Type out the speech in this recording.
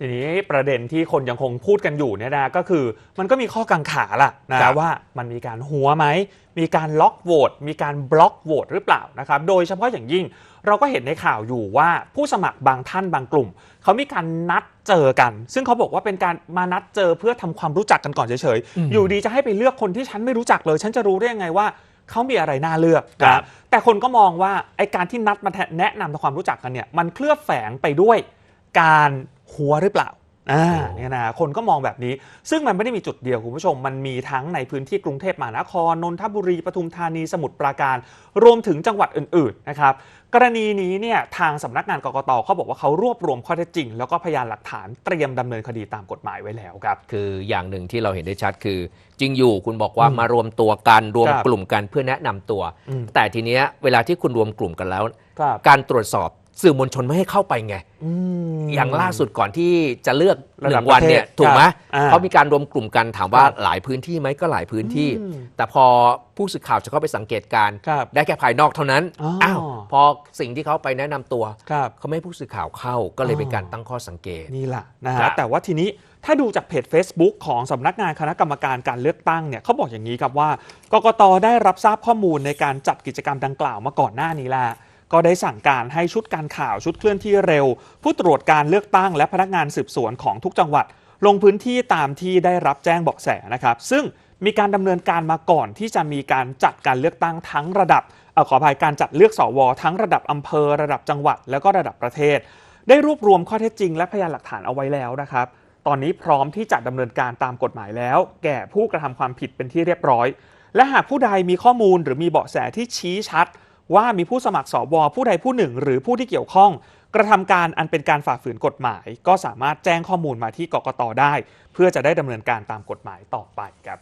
ทีนี้ประเด็นที่คนยังคงพูดกันอยู่เนี่ยนะก็คือ มันก็มีข้อกังขาล่ะครันะบว่ามันมีการหัวไหม มีการล็อกโหวตมีการบล็อกโหวตหรือเปล่านะครับโดยเฉพาะอย่างยิ่งเราก็เห็นในข่าวอยู่ว่าผู้สมัครบางท่านบางกลุ่ม เขามีการนัดเจอกัน ซึ่งเขาบอกว่าเป็นการมานัดเจอเพื่อทำความรู้จักกันก่อนเฉยอืมๆอยู่ดีจะให้ไปเลือกคนที่ฉันไม่รู้จักเลย ฉันจะรู้ได้ยังไงว่าเขามีอะไรน่าเลือกครันะบแต่คนก็มองว่าไอการที่นัดมาแนะนำทำความรู้จักกันเนี่ยมันเคลือบแฝงไปด้วยการ หัวหรือเปล่าอ่าเนี่ยนะคนก็มองแบบนี้ ซึ่งมันไม่ได้มีจุดเดียวคุณผู้ชม มันมีทั้งในพื้นที่กรุงเทพมหานคร นนทบุรี ปทุมธานี สมุทรปราการ รวมถึงจังหวัดอื่นๆ นะครับ กรณีนี้เนี่ยทางสำนักงานกกตเขาบอกว่าเขารวบรวมข้อเท็จจริง แล้วก็พยานหลักฐานเตรียมดำเนินคดีตามกฎหมายไว้แล้วครับ คืออย่างหนึ่งที่เราเห็นได้ชัดคือ จริงอยู่คุณบอกว่าอืมมารวมตัวกันรวมครับกลุ่มกันเพื่อแนะนำตัวอืมแต่ทีเนี้ยเวลาที่คุณรวมกลุ่มกันแล้วครับการตรวจสอบ สื่อมวลชนไม่ให้เข้าไปไงอืมอย่างล่าสุดก่อนที่จะเลือกหระดับนึ่งวันเนี่ยประเทศถูกไหมครับอ่าเขามีการรวมกลุ่มกันถามว่าครับหลายพื้นที่ไหมก็หลายพื้นที่อืมแต่พอผู้สื่อข่าวจะเข้าไปสังเกตการณ์ครับได้แค่ภายนอกเท่านั้นอ๋ออ้อ้าวพอสิ่งที่เขาไปแนะนำตัวครับเขาไม่ให้ผู้สื่อข่าวเข้าก็เลยอ๋อเป็นการตั้งข้อสังเกตนี่แหละนะครัฮะบแต่ว่าทีนี้ถ้าดูจากเพจ Facebook ของสำนักงานคณะกรรมการการเลือกตั้งเนี่ยเขาบอกอย่างนี้ครับว่ากกตได้รับทราบข้อมูลในการจัดกิจกรรมดังกล่าวมาก่อนหน้านี้แล้ว ก็ได้สั่งการให้ชุดการข่าวชุดเคลื่อนที่เร็ว ผู้ตรวจการเลือกตั้งและพนักงานสืบสวนของทุกจังหวัด ลงพื้นที่ตามที่ได้รับแจ้งเบาะแสนะครับ ซึ่งมีการดำเนินการมาก่อนที่จะมีการจัดการเลือกตั้งทั้งระดับอขออภัยการจัดเลือกสวทั้งระดับอำเภอ ระดับจังหวัด แล้วก็ระดับประเทศ ได้รวบรวมข้อเท็จจริง และพยานหลักฐานเอาไว้แล้วนะครับ ตอนนี้พร้อมที่จะดำเนินการตามกฎหมายแล้ว แก่ผู้กระทำความผิดเป็นที่เรียบร้อย และหากผู้ใดมีข้อมูลหรือมีเบาะแสที่ชี้ชัด ว่ามีผู้สมัครสวผู้ใดผู้หนึ่ง หรือผู้ที่เกี่ยวข้อง กระทำการอันเป็นการฝ่าฝืนกฎหมาย ก็สามารถแจ้งข้อมูลมาที่กกตได้ เพื่อจะได้ดำเนินการตามกฎหมายต่อไปครับ